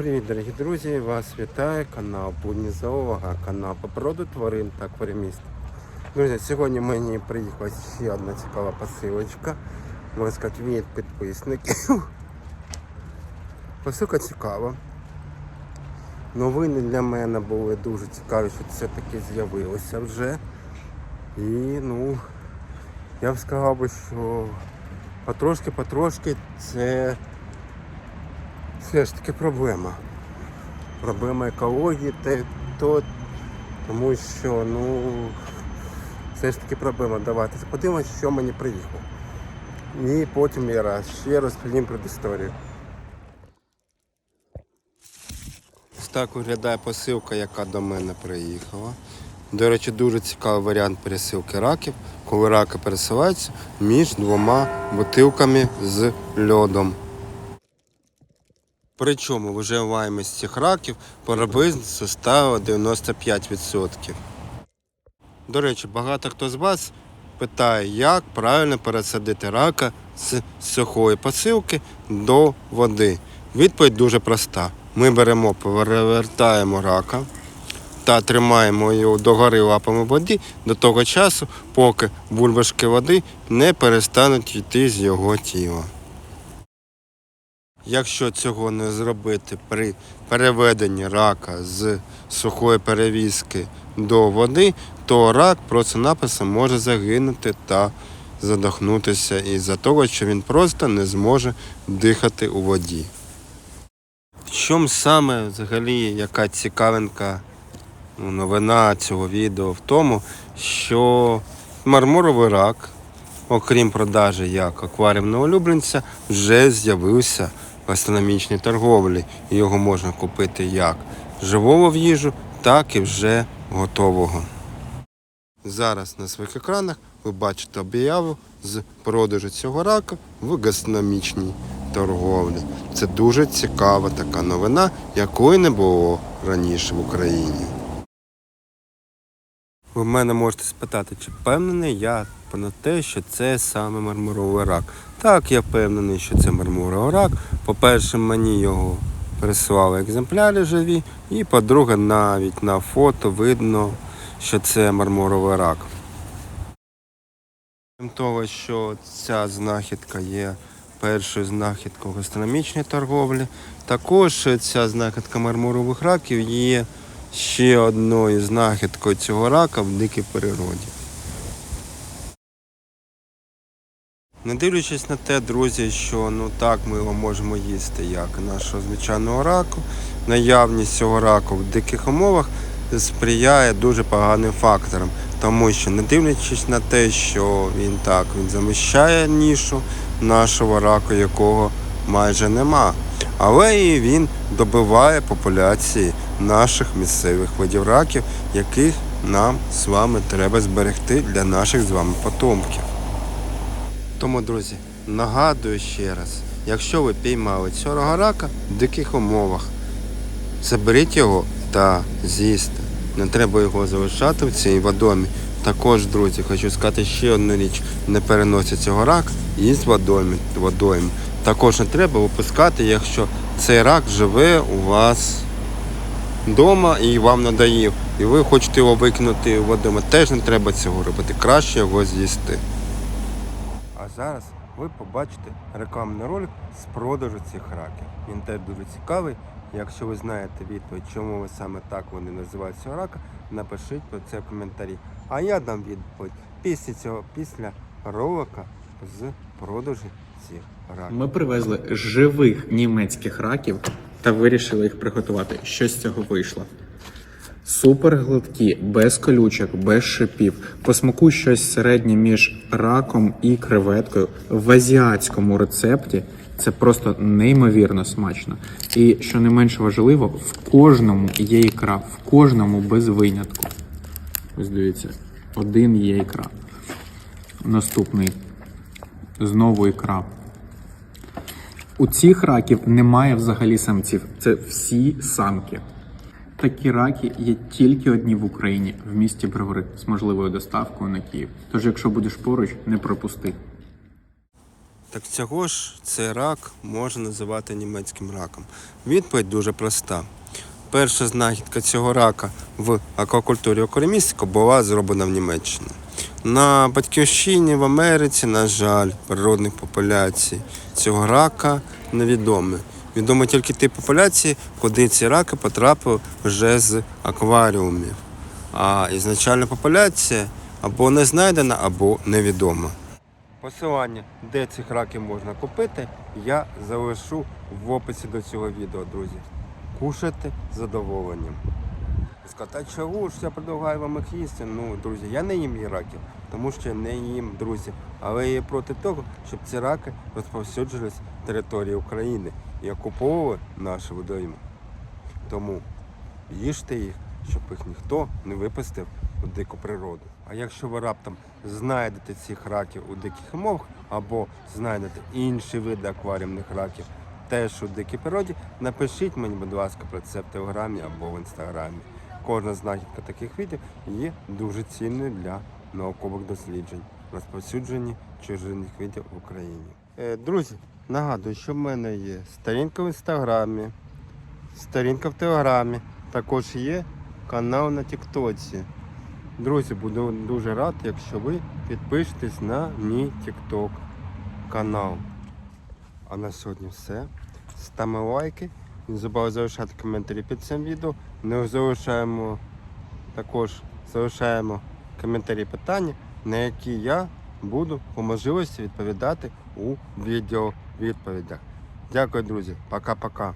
Привіт, дорогі друзі! Вас вітає канал Будні канал по природу тварин та акваріуміст. Друзі, сьогодні мені приїхала ще одна цікава посилочка. Можна сказати, від підписників. Посилка цікава. Новини для мене були дуже цікаві, що це таки з'явилося вже. І ну, я б сказав би, що потрошки-потрошки це все ж таки проблема. Проблема екології, те, то, тому що ну, все ж таки проблема. Давайте подивимося, що мені приїхало. І потім я раз ще розповім про історію. Ось так виглядає посилка, яка до мене приїхала. До речі, дуже цікавий варіант пересилки раків, коли раки пересилаються між двома бутилками з льодом. Причому виживаємість цих раків приблизно составила 95%. До речі, багато хто з вас питає, як правильно пересадити рака з сухої посилки до води. Відповідь дуже проста. Ми беремо, перевертаємо рака та тримаємо його догори лапами в воді до того часу, поки бульбашки води не перестануть йти з його тіла. Якщо цього не зробити при переведенні рака з сухої перевізки до води, то рак просто-напросто може загинути та задохнутися із-за того, що він просто не зможе дихати у воді. В чому саме взагалі яка цікавинка ну, новина цього відео? В тому, що мармуровий рак, окрім продажі як акваріумного улюбленця, вже з'явився в торговлі. І Його можна купити як живого в їжу, так і вже готового. Зараз на своїх екранах ви бачите об'яву з продажу цього рака в гастрономічній торговлі. Це дуже цікава така новина, якої не було раніше в Україні. Ви мене можете спитати, чи впевнений я про те, що це саме мармуровий рак. Так, я впевнений, що це мармуровий рак. По-перше, мені його прислали екземпляри живі, і по-друге, навіть на фото видно, що це мармуровий рак. Крім того, що ця знахідка є першою знахідкою гастрономічної торговлі, також ця знахідка мармурових раків є ще одною знахідкою цього рака в дикій природі. Не дивлячись на те, друзі, що ну так ми його можемо їсти, як нашого звичайного раку, наявність цього раку в диких умовах сприяє дуже поганим факторам, тому що не дивлячись на те, що він так він заміщає нішу нашого раку, якого майже нема. Але і він добиває популяції наших місцевих видів раків, яких нам з вами треба зберегти для наших з вами потомків. Тому, друзі, нагадую ще раз, якщо ви піймали цього рака в диких умовах, заберіть його та з'їсти. Не треба його залишати в цій водомі. Також, друзі, хочу сказати ще одну річ: не переносять цього рака із водойми. Також не треба випускати, якщо цей рак живе у вас вдома і вам надоїв, і ви хочете його викинути в водойми. Теж не треба цього робити. Краще його з'їсти. А зараз ви побачите рекламний ролик з продажу цих раків. Він теж дуже цікавий. Якщо ви знаєте відповідь, чому ви саме так вони називають цього рака, напишіть про це в коментарі. А я дам відповідь після цього, після ролика з продажу цих раків. Ми привезли живих німецьких раків та вирішили їх приготувати. Що з цього вийшло? Супер гладкі, без колючок, без шипів. По смаку щось середнє між раком і креветкою в азіатському рецепті. Це просто неймовірно смачно. І що не менш важливо, в кожному є ікра, в кожному без винятку. Ось дивіться, один є ікра. Наступний. Знову ікра. У цих раків немає взагалі самців. Це всі самки. Такі раки є тільки одні в Україні, в місті Бровари, з можливою доставкою на Київ. Тож, якщо будеш поруч, не пропусти. Так цього ж цей рак можна називати німецьким раком. Відповідь дуже проста. Перша знахідка цього рака в аквакультурі окремістика була зроблена в Німеччині. На батьківщині в Америці, на жаль, природних популяцій цього рака невідомі. Відомо тільки ті популяції, куди ці раки потрапили вже з акваріумів. А ізначальна популяція або не знайдена, або невідома. Посилання, де цих раків можна купити, я залишу в описі до цього відео, друзі. Кушайте задоволенням. Сказати, чого ж я предлагаю вам їх їсти? Ну, друзі, я не їм раків, тому що я не їм, друзі. Але я проти того, щоб ці раки розповсюджувались на території України і окуповували наші водойми. Тому їжте їх, щоб їх ніхто не випустив у дику природу. А якщо ви раптом знайдете цих раків у диких умовах або знайдете інші види акваріумних раків теж у дикій природі, напишіть мені, будь ласка, про це в телеграмі або в інстаграмі. Кожна знахідка таких видів є дуже цінною для наукових досліджень, розповсюджені чужинних видів в Україні. Е, друзі, нагадую, що в мене є сторінка в інстаграмі, сторінка в Телеграмі. Також є канал на Тіктоці. Друзі, буду дуже рад, якщо ви підпишетесь на мій Тікток канал. А на сьогодні все. Ставимо лайки. Не забувай залишати коментарі під цим відео. Не залишаємо також залишаємо коментарі питання, на які я буду по можливості відповідати у відео відповідях. Дякую, друзі. Пока-пока.